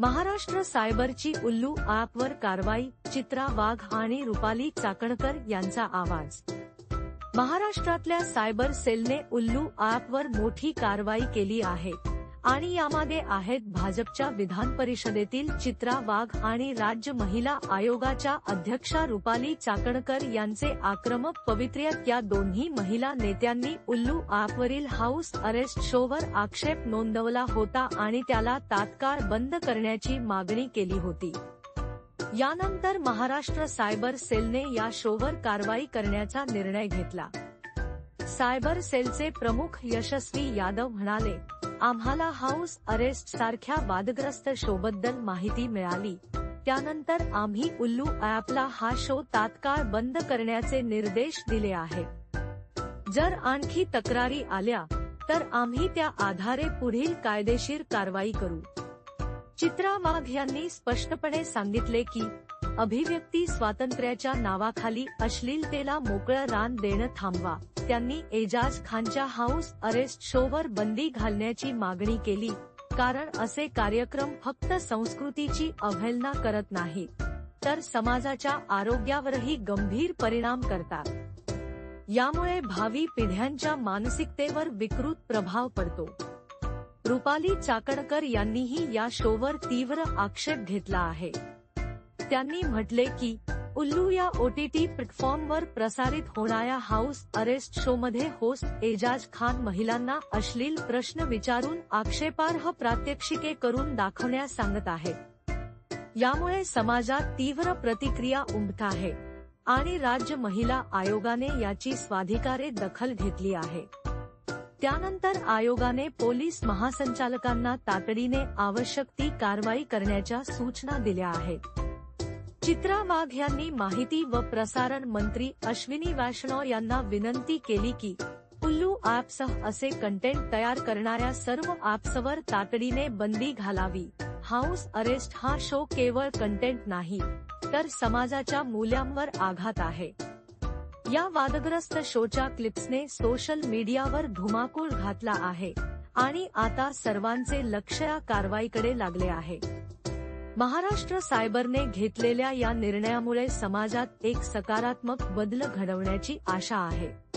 महाराष्ट्र सायबरची उल्लू ॲपवर कारवाई चित्रा वाघ आणि रुपाली चाकणकर यांचा आवाज. महाराष्ट्रातल्या सायबर सेलने उल्लू ॲपवर मोठी कारवाई केली आहे. आणि यामागे आहेत भाजपच्या विधान परिषदेतील चित्रा वाघ आणि राज्य महिला आयोगाच्या अध्यक्षा रुपाली चाकणकर यांचे आक्रमक पवित्र्य या दोन्ही महिला नेत्यांनी उल्लू आपवरील हाऊस अरेस्ट शोवर आक्षेप नोंदवला होता आणि त्याला तात्काळ बंद करण्याची मागणी केली होती. यानंतर महाराष्ट्र सायबर सेलने या शोवर कारवाई करण्याचा निर्णय घेतला. सायबर सेलचे प्रमुख यशस्वी यादव म्हणाले आम्हाला हाऊस अरेस्ट सारख्या वादग्रस्त शोबद्दल माहिती मिळाली. त्यानंतर आम्ही उल्लू ॲपला हा शो तात्काळ बंद करण्याचे निर्देश दिले आहेत जर आणखी तक्रारी आल्या तर आम्ही त्या आधारे पुढील कायदेशीर कारवाई करू. चित्रा वाघ यांनी स्पष्टपणे सांगितले की अभिव्यक्ती स्वातंत्र्याच्या नावाखाली अश्लीलतेला मोकळं रान देणं थांबवा. त्यांनी एजाज खानच्या हाऊस अरेस्ट शोवर बंदी घालण्याची मागणी केली कारण असे कार्यक्रम फक्त संस्कृतीची अवहेलना करत नाही तर समाजाच्या आरोग्यावरही गंभीर परिणाम करतात. यामुळे भावी पिढ्यांच्या मानसिकतेवर विकृत प्रभाव पडतो. रुपाली चाकणकर यांनीही या शोवर तीव्र आक्षेप घेतला आहे. त्यांनी म्हटले की उल्लू या ओटीटी प्लॅटफॉर्मवर प्रसारित होणाऱ्या हाऊस अरेस्ट शो मध्ये होस्ट एजाज खान महिलांना अश्लील प्रश्न विचारून आक्षेपार्ह प्रात्यक्षिके करून दाखवण्यास सांगत आहे. यामुळे समाजात तीव्र प्रतिक्रिया उमटत आहे आणि राज्य महिला आयोगाने याची स्वाधिकारे दखल घेतली आहे. त्यानंतर आयोगाने पोलीस महासंचालकांना तातडीने आवश्यक ती कारवाई करण्याच्या सूचना दिल्या आहेत. चित्रा वाघ यांनी माहिती व प्रसारण मंत्री अश्विनी वैष्णव यांना विनंती केली की उल्लू ॲपसह असे कंटेंट तयार करणाऱ्या सर्व ॲप्सवर तातडीने बंदी घालावी. हाऊस अरेस्ट हा शो केवळ कंटेंट नाही तर समाजाच्या मूल्यांवर आघात आहे. या वादग्रस्त शोच्या क्लिप्सने सोशल मीडियावर धुमाकूळ घातला आहे आणि आता सर्वांचे लक्ष या कारवाईकडे लागले आहे. महाराष्ट्र सायबरने घेतलेल्या या निर्णयामुळे समाजात एक सकारात्मक बदल घडवण्याची आशा आहे.